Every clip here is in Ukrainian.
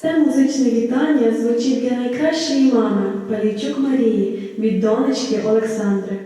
Це музичне вітання звучить для найкращої мами Палійчук Марії від донечки Олександри.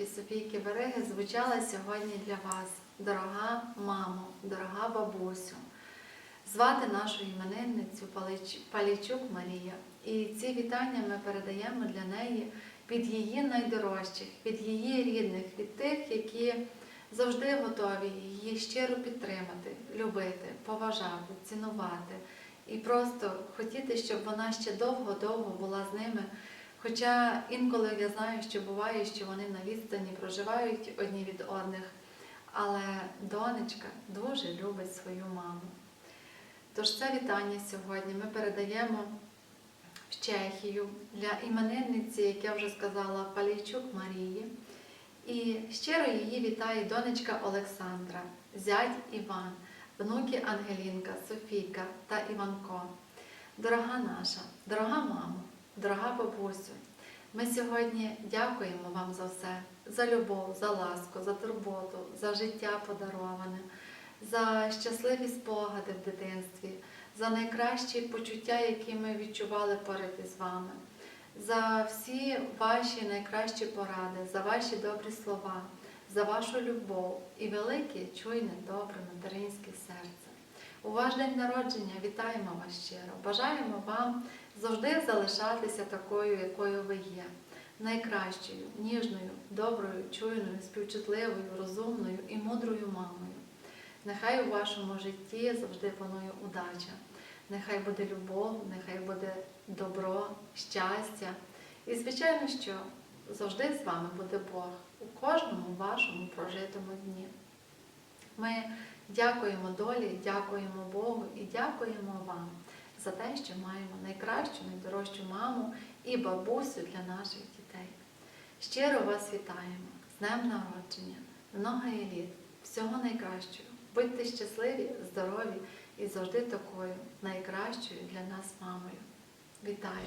Паночки Софійки Береги звучала сьогодні для вас, дорога мамо, дорога бабусю, звати нашу іменинницю Палічук Марія. І ці вітання ми передаємо для неї від її найдорожчих, від її рідних, від тих, які завжди готові її щиро підтримати, любити, поважати, цінувати і просто хотіти, щоб вона ще довго-довго була з ними. Хоча інколи я знаю, що буває, що вони на відстані проживають одні від одних, але донечка дуже любить свою маму. Тож це вітання сьогодні ми передаємо в Чехію для іменинниці, як я вже сказала, Палійчук Марії. І щиро її вітає донечка Олександра, зять Іван, внуки Ангелінка, Софійка та Іванко. Дорога наша, дорога мамо! Дорога бабусю, ми сьогодні дякуємо вам за все, за любов, за ласку, за турботу, за життя подароване, за щасливі спогади в дитинстві, за найкращі почуття, які ми відчували поряд із вами, за всі ваші найкращі поради, за ваші добрі слова, за вашу любов і велике, чуйне, добре материнське серце. У ваш день народження вітаємо вас щиро. Бажаємо вам завжди залишатися такою, якою ви є. Найкращою, ніжною, доброю, чуйною, співчутливою, розумною і мудрою мамою. Нехай у вашому житті завжди панує удача. Нехай буде любов, нехай буде добро, щастя. І, звичайно, що завжди з вами буде Бог у кожному вашому прожитому дні. Ми дякуємо долі, дякуємо Богу і дякуємо вам за те, що маємо найкращу, найдорожчу маму і бабусю для наших дітей. Щиро вас вітаємо з Днем народження, много літ, всього найкращого. Будьте щасливі, здорові і завжди такою найкращою для нас мамою. Вітаю!